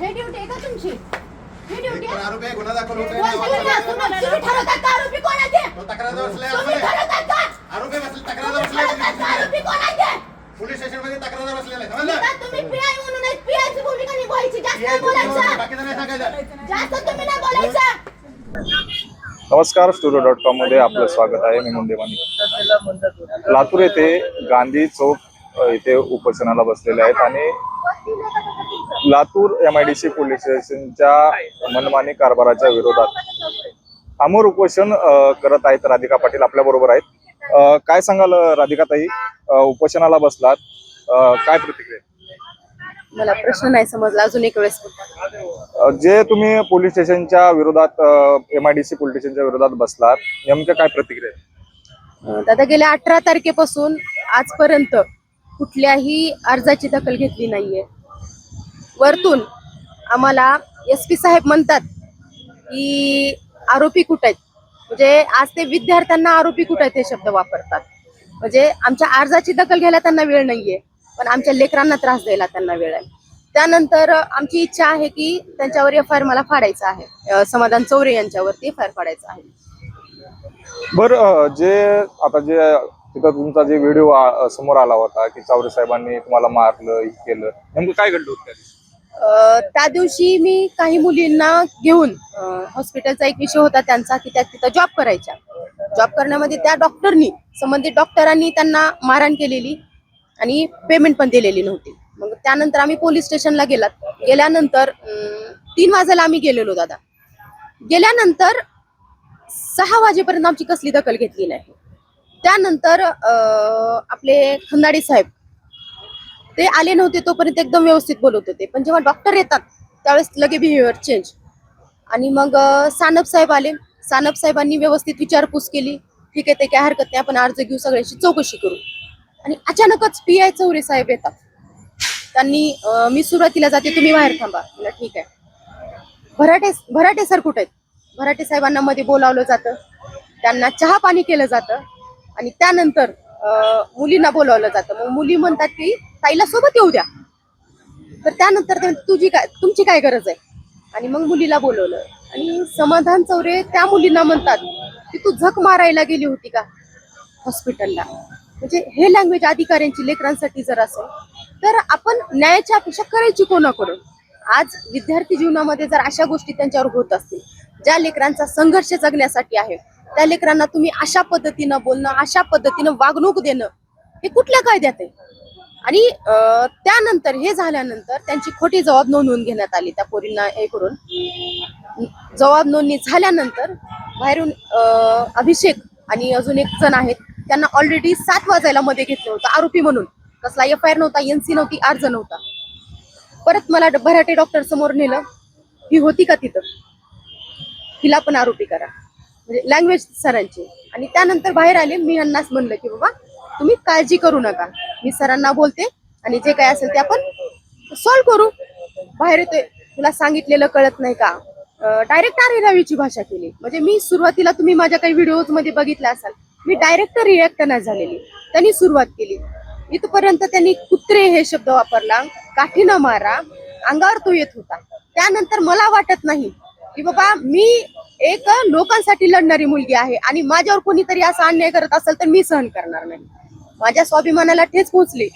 हे ड्युटी आहे का तुमची? ही ड्युटी आहे? आरोपी आहे, गुन्हा दाखल होतोय. बोलते ना, तुम्ही तुम्ही ठरवतात का आरोपी कोणाचे? तो तक्रार बसलाय तुम्ही आरोपी. ठरवतात का? आरोपी बसले तक्रार तुम्ही बसलाय ठरवतात का आरोपी कोणाचे? पोलीस स्टेशनमध्ये तक्रार बसलेला आहे समजलं का तुम्ही पीआय म्हणून एक पीआयची भूमिका निभावायची. जास्त हे नाही बोलायचं. बाकीचं नाही सांगायचं. जास्त तुम्ही नाही बोलायचं. नमस्कार स्टुडिओ डॉट कॉममध्ये आपलं स्वागत आहे. मी मुंडेवानी लातूर येथे गांधी चौक अ, इथे उपोषणाला बसलेले आहेत आणि Latur M I D C police स्टेशनच्या मनमानी कारभाराच्या विरोधात अमोर उपोषण करत आहेत राधिका पाटील आपल्या बरोबर आहेत. काय सांगाल राधिका ताई उपोषणाला बसलात. काय प्रतिक्रिया मला प्रश्न नाही समजला अजून एक वेळेस जे तुम्ही पोलीस स्टेशनच्या विरोधात M I D C police स्टेशनच्या विरोधात बसलात नेमक्या काय प्रतिक्रिया दादा गेल्या अठरा तारखेपासून आजपर्यंत कुठल्याही अर्जाची दखल घेतली नाहीये. वरतून आम्हाला एस पी साहेब म्हणतात की आरोपी कुठे आहेत? म्हणजे आज ते विद्यार्थ्यांना आरोपी कुठे आहेत हे शब्द वापरतात. म्हणजे आमच्या अर्जाची दखल घ्यायला त्यांना वेळ नाहीये पण आमच्या लेकरांना त्रास द्यायला त्यांना वेळ आहे. त्यानंतर आमची इच्छा आहे की त्यांच्यावर एफ आय आर मला फाडायचा आहे. समाधान चौरे यांच्यावरती एफ आय आर फाडायचा आहे. बर जे आता जे तिथं तुमचा जे व्हिडिओ समोर आला होता की चावरे साहेबांनी तुम्हाला मारलं हे केलं नेमकं काय घडलं होतं त्या दिवशी? मी काही मुलींना घेऊन हॉस्पिटलचा एक विषय होता त्यांचा की त्या तिथं जॉब करायच्या. जॉब करण्यामध्ये त्या डॉक्टरनी संबंधित डॉक्टरांनी त्यांना मारहाण केलेली आणि पेमेंट पण दिलेली नव्हती. मग त्यानंतर आम्ही पोलीस स्टेशनला गेलात. गेल्यानंतर तीन वाजायला आम्ही गेलेलो दादा. गेल्यानंतर सहा वाजेपर्यंत आमची कसली दखल घेतली नाही. त्यानंतर आपले खंदाडे साहेब ते आले नव्हते तोपर्यंत एकदम व्यवस्थित बोलत होते. पण जेव्हा डॉक्टर येतात त्यावेळेस लगे बिहेवियर चेंज आणि मग सानप साहेब आले. सानप साहेबांनी व्यवस्थित विचारपूस केली. ठीक आहे ते काय हरकत नाही आपण अर्ज घेऊ सगळ्यांची चौकशी करू. आणि अचानकच पी आय चौरे साहेब येतात. त्यांनी मी सुरुवातीला जाते तुम्ही बाहेर थांबा. म्हणलं ठीक आहे. भराटे भराटे सर कुठे आहेत? भराटे साहेबांना मध्ये बोलावलं जातं. त्यांना चहा पाणी केलं जातं. आणि त्यानंतर मुलींना बोलावलं जातं. मग मुली म्हणतात की ताईला सोबत येऊ द्या. तर त्यानंतर तुझी काय तुमची काय गरज आहे? आणि मग मुलीला बोलवलं. आणि समाधान चौरे त्या मुलींना म्हणतात की तू झक मारायला गेली होती का? हॉस्पिटलला. म्हणजे हे लँग्वेज अधिकाऱ्यांची लेकरांसाठी जर असेल तर आपण न्यायाची अपेक्षा करायची कोणाकडून आज विद्यार्थी जीवनामध्ये जर अशा गोष्टी त्यांच्यावर होत असतील ज्या लेकरांचा संघर्ष जगण्यासाठी आहे त्या लेकरांना तुम्ही अशा पद्धतीनं बोलणं अशा पद्धतीनं वागणूक देणं हे कुठल्या कायद्यात आहे? आणि त्यानंतर हे झाल्यानंतर त्यांची खोटी जबाब नोंदवून घेण्यात आली त्या पोरींना हे करून. जबाब नोंदणी झाल्यानंतर बाहेरून अभिषेक आणि अजून एक जण आहेत त्यांना ऑलरेडी सात वाजायला मध्ये घेतलं होतं आरोपी म्हणून. कसला एफ आय आर नव्हता एनसी नव्हती अर्ज नव्हता. परत मला भराटे डॉक्टर समोर नेलं ही होती का तिथं? हिला पण आरोपी करा. म्हणजे लँग्वेज सरांची. आणि त्यानंतर बाहेर आले मी यांनाच म्हणलं की बाबा तुम्ही काळजी करू नका. मी सरांना बोलते आणि जे काय असेल ते आपण सॉल्व्ह करू. बाहेर येतोय. तुला सांगितलेलं कळत नाही का? डायरेक्ट आरेरावीची भाषा केली. म्हणजे मी सुरुवातीला तुम्ही माझ्या काही व्हिडिओजमध्ये बघितलं असाल. मी डायरेक्ट रिॲक्ट नाही झालेली. त्यांनी सुरुवात केली. इथपर्यंत त्यांनी कुत्रे हे शब्द वापरला काठीनं मारा अंगावर तो येत होता. त्यानंतर मला वाटत नाही की बाबा मी एक लोकांसाठी लढणारी मुलगी आहे आणि माझ्यावर कोणीतरी असा अन्याय करत असेल तर मी सहन करणार नाही. माझ्या स्वाभिमानाला ठेच पोहोचले.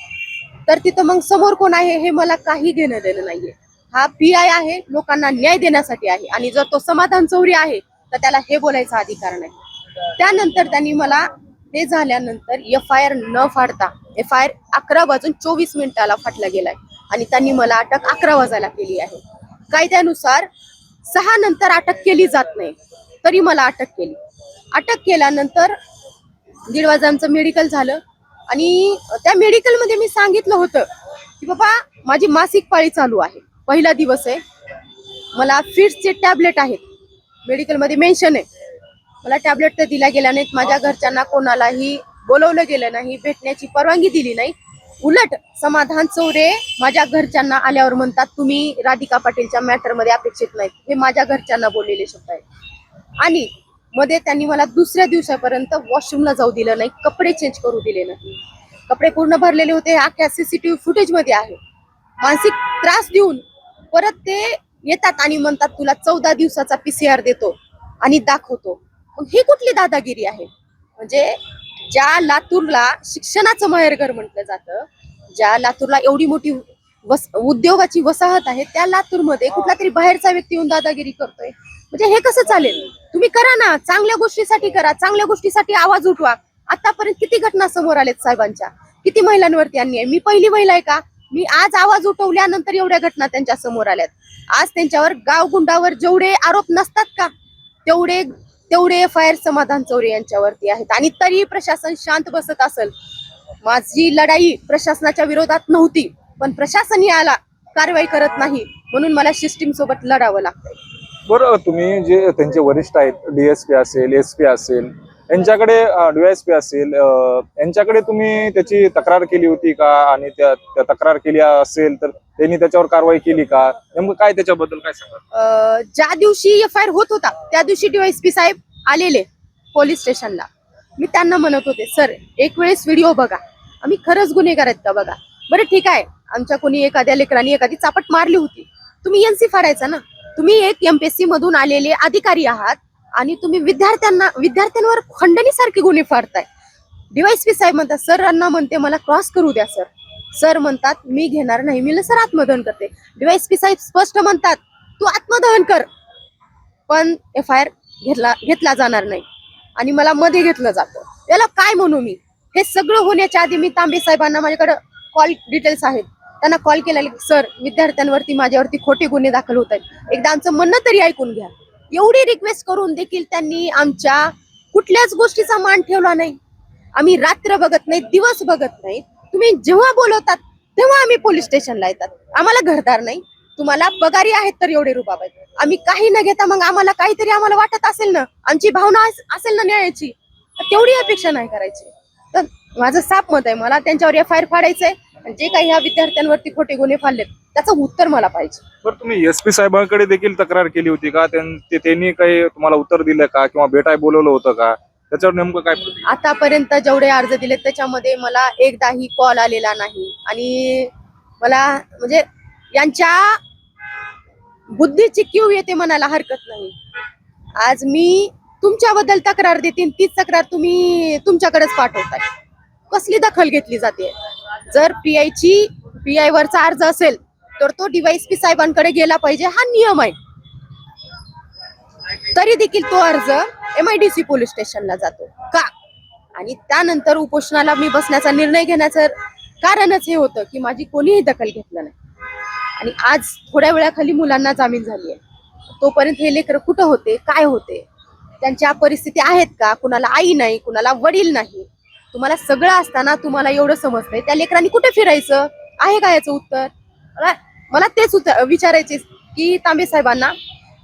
तर तिथं मग समोर कोण आहे हे मला काही घेणं देणं नाहीये. हा पी आय आहे लोकांना न्याय देण्यासाठी आहे. आणि जर तो समाधान चौरी आहे तर त्याला हे बोलायचा अधिकार नाही. त्यानंतर त्यांनी मला ते झाल्यानंतर एफ आय आर न फाडता एफ आय आर अकरा वाजून चोवीस मिनिटाला फाटला गेलाय. आणि त्यांनी मला अटक अकरा वाजायला केली आहे. कायद्यानुसार सहा नंतर अटक केली जात नाही तरी मला अटक केली. अटक केल्यानंतर दीड वाजांचं मेडिकल झालं. आणि त्या मेडिकलमध्ये मी सांगितलं होतं की बाबा माझी मासिक पाळी चालू आहे. पहिला दिवस आहे. मला फिट्सचे टॅबलेट आहेत. मेडिकलमध्ये मेन्शन आहे. मला टॅबलेट तर दिल्या गेल्या नाहीत. माझ्या घरच्यांना कोणालाही बोलवलं गेलं नाही. भेटण्याची परवानगी दिली नाही. उलट समाधान चौरे माझ्या घरच्यांना आल्यावर म्हणतात तुम्ही राधिका पाटीलच्या मॅटरमध्ये अपेक्षित नाहीत. हे माझ्या घरच्यांना बोललेले शब्द आहेत. आणि मध्ये त्यांनी मला दुसऱ्या दिवसापर्यंत वॉशरूमला जाऊ दिलं नाही कपडे चेंज करू दिले नाही. कपडे पूर्ण भरलेले होते आख्या सीसीटीव्ही फुटेजमध्ये आहे. मानसिक त्रास देऊन परत ते येतात आणि म्हणतात तुला चौदा दिवसाचा पीसीआर देतो आणि दाखवतो. मग ही कुठली दादागिरी आहे? म्हणजे ज्या लातूरला शिक्षणाचं माहेरघर म्हटलं जातं ज्या लातूरला एवढी मोठी वस उद्योगाची वसाहत आहे त्या लातूरमध्ये कुठला तरी बाहेरचा व्यक्ती येऊन दादागिरी करतोय. म्हणजे हे कसं चालेल? तुम्ही करा ना चांगल्या गोष्टीसाठी करा चांगल्या गोष्टीसाठी आवाज उठवा. आतापर्यंत किती घटना समोर आलेत साहेबांच्या? किती महिलांवरती अन्याय? मी पहिली महिला आहे का? मी आज आवाज उठवल्यानंतर एवढ्या घटना त्यांच्यासमोर आल्यात. आज त्यांच्यावर गावगुंडावर जेवढे आरोप नसतात का? तेवढे तेवढे एफ आय आर समाधान चौरे यांच्यावरती आहेत. आणि तरी प्रशासन शांत बसत असेल. माझी लढाई प्रशासनाच्या विरोधात नव्हती. पण प्रशासन याला कारवाई करत नाही म्हणून मला सिस्टीम सोबत लढावं लागतंय. बरं तुम्ही जे त्यांचे वरिष्ठ आहेत डीएसपी असेल एस पी असेल यांच्याकडे डीएसपी असेल यांच्याकडे तुम्ही त्याची तक्रार केली होती का? आणि त्या त्या तक्रार केली असेल तर त्यांनी त्याच्यावर कारवाई केली का? नेमकं काय त्याच्याबद्दल काय सांगा अं, ज्या दिवशी एफ आय आर होत होता त्या दिवशी डीवायसपी साहेब आलेले पोलीस स्टेशनला. मी त्यांना म्हणत होते सर एक वेळेस व्हिडिओ बघा. आम्ही खरंच गुन्हेगार आहेत का बघा? बरं ठीक आहे. आमच्या कोणी एखाद्या लेकरांनी एखादी चापट मारली होती. तुम्ही एनसी फाडायचा ना? तुम्ही एक एमपीएससी मधून आलेले अधिकारी आहात आणि तुम्ही विद्यार्थ्यांना विद्यार्थ्यांवर खंडणीसारखे गुन्हे फाडताय. डीवायसपी साहेब म्हणतात सरांना म्हणते मला क्रॉस करू द्या सर. सर म्हणतात मी घेणार नाही मी सर आत्मदहन करते. डीवायसपी साहेब स्पष्ट म्हणतात तू आत्मदहन कर. पण एफ आय आर घेतला घेतला जाणार नाही. आणि मला मध्ये घेतलं जातं. याला काय म्हणू मी? हे सगळं होण्याच्या आधी मी तांबे साहेबांना माझ्याकडे कॉल डिटेल्स आहेत. त्यांना कॉल केलेला सर विद्यार्थ्यांवरती माझ्यावरती खोटे गुन्हे दाखल होत आहेत. एकदा आमचं म्हणणं तरी ऐकून घ्या. एवढी रिक्वेस्ट करून देखील त्यांनी आमच्या कुठल्याच गोष्टीचा मान ठेवला नाही. आम्ही रात्र बघत नाही दिवस बघत नाही. तुम्ही जेव्हा बोलवतात तेव्हा आम्ही पोलीस स्टेशनला येतात. आम्हाला घरदार नाही. तुम्हाला पगारी आहेत तर एवढे रुबाब आहेत आम्ही काही न घेता मग आम्हाला काहीतरी आम्हाला वाटत असेल ना आमची भावना असेल ना न्यायाची तेवढी अपेक्षा नाही करायची. तर माझं साफ मत आहे मला त्यांच्यावर एफ आय आर फाडायचंय. आहे जे काही ह्या विद्यार्थ्यांवरती खोटे गुन्हे फाडलेत त्याचं उत्तर मला पाहिजे. बरं तुम्ही एस पी साहेबांकडे देखील तक्रार केली होती का? त्यां- ते- त्यांनी काही तुम्हाला उत्तर दिलं का? किंवा भेटाय बोलवलं होतं का? त्याच्यावर नेमकं काय प्रतिक्रिया? आतापर्यंत जेवढे अर्ज दिले त्याच्यामध्ये मला एकदाही कॉल आलेला नाही. आणि मला म्हणजे यांच्या बुद्धीची क्यू येते म्हणायला हरकत नाही. आज मी तुमच्याबद्दल तक्रार देते तीच तक्रार तुम्ही तुमच्याकडेच पाठवताय. कसली दखल घेतली जाते? जर पीआय ची पीआय वरचा अर्ज असेल तर तो पी साहेबांकडे गेला पाहिजे. हा नियम आहे. तरी देखील तो अर्ज एम आयडीसी पोलीस स्टेशनला जातो. का? आणि त्यानंतर उपोषणाला मी बसण्याचा निर्णय घेण्याचं कारणच हे होतं की माझी कोणीही दखल घेतलं नाही. आणि आज थोड्या वेळाखाली मुलांना जामीन झाली आहे. तोपर्यंत हे लेकर कुठं होते? काय होते? त्यांच्या परिस्थिती आहेत का? कुणाला आई नाही कुणाला वडील नाही? तुम्हाला सगळं असताना तुम्हाला एवढं समजतंय. त्या लेकरांनी कुठे फिरायचं? आहे का याचं उत्तर? मला मला तेच विचारायचे की तांबे साहेबांना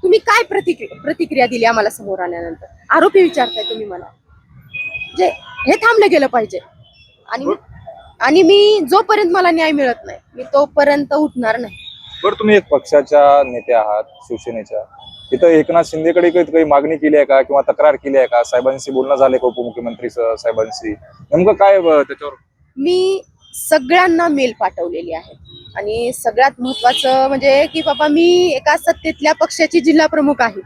तुम्ही काय प्रतिक्रिया प्रतिक्रिया दिली आम्हाला समोर आल्यानंतर? आरोपी विचारताय तुम्ही मला. जे हे थांबलं गेलं पाहिजे. आणि आणि मी जोपर्यंत मला न्याय मिळत नाही मी तोपर्यंत उठणार नाही. बरं तुम्ही एक पक्षाच्या नेते आहात शिवसेनेच्या. इथं एकनाथ शिंदेकडे काही काही मागणी केली आहे का? किंवा तक्रार केली आहे का? साहेबांशी बोलणं झालंय का उपमुख्यमंत्री साहेबांशी? नेमकं काय त्याच्यावर? मी सगळ्यांना मेल पाठवलेली आहे. आणि सगळ्यात महत्वाचं म्हणजे की बाबा मी एका सत्तेतल्या पक्षाची जिल्हा प्रमुख आहे.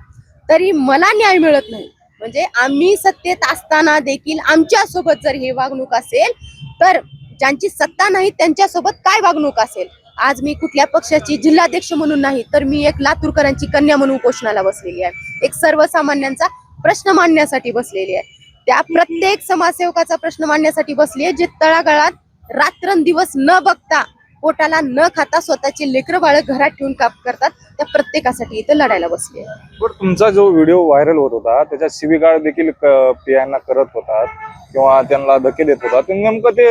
तरी मला न्याय मिळत नाही. म्हणजे आम्ही सत्तेत असताना देखील आमच्यासोबत जर हे वागणूक असेल तर ज्यांची सत्ता नाही त्यांच्यासोबत काय वागणूक असेल? आज मी कुठल्या पक्षाची जिल्हाध्यक्ष म्हणून नाही तर मी एक लातूरकरांची कन्या म्हणून उपोषणाला बसलेली आहे. एक सर्वसामान्यांचा प्रश्न मांडण्यासाठी बसलेली आहे. त्या प्रत्येक समाजसेवकाचा प्रश्न मांडण्यासाठी बसली आहे जे तळागाळात रात्रंदिवस न बघता पोटाला न खाता स्वतःचे लेकरं बाळ घरात ठेवून काम करतात. त्या प्रत्येकासाठी इथे लढायला बसली आहे. बरं तुमचा जो व्हिडिओ व्हायरल होत होता त्याच्यात शिवीगाळ देखील पियांना करत होतात किंवा त्यांना धक्के देत होता ते नेमकं ते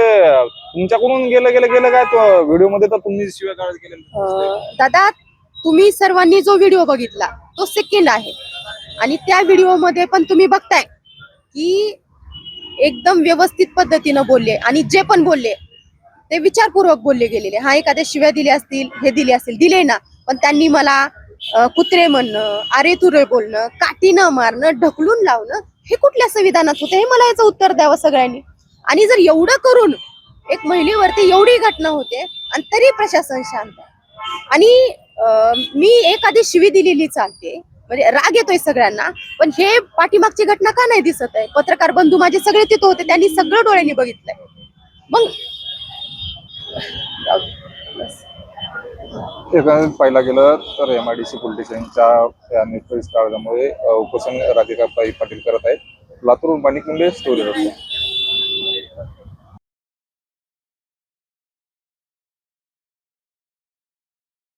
तुमच्याकडून गेलं गेलं गेलं काय व्हिडिओमध्ये तर तुम्ही शिवीगाळ केलेलं अं, दादा तुम्ही सर्वांनी जो व्हिडिओ बघितला तो सेकंड आहे. आणि त्या व्हिडिओमध्ये पण तुम्ही बघताय की एकदम व्यवस्थित पद्धतीनं बोलले आणि जे पण बोलले ते विचारपूर्वक बोलले गेलेले. हा एखाद्या शिव्या दिल्या असतील हे दिले असतील दिले ना. पण त्यांनी मला कुत्रे म्हणणं अरे तुरे बोलणं काठीनं मारणं ढकलून लावणं हे कुठल्या संविधानात होतं? हे मला याचं उत्तर द्यावं सगळ्यांनी. आणि जर एवढं करून एक महिलेवरती एवढी घटना होते आणि तरी प्रशासन शांत आणि मी एखादी शिवी दिलेली चालते. म्हणजे राग येतोय सगळ्यांना पण हे पाठीमागची घटना का नाही दिसत आहे? पत्रकार बंधू माझे सगळे तिथं होते त्यांनी सगळं डोळ्यांनी बघितलंय. मग एकंदरीत पाहिला गेलं तर एम आय डी सी पोलिटिशियनच्या या निष्ठोष कागदामुळे उपोषण राधिकाताई पाटील करत आहेत. लातूर माणिक मुंडे स्टोरी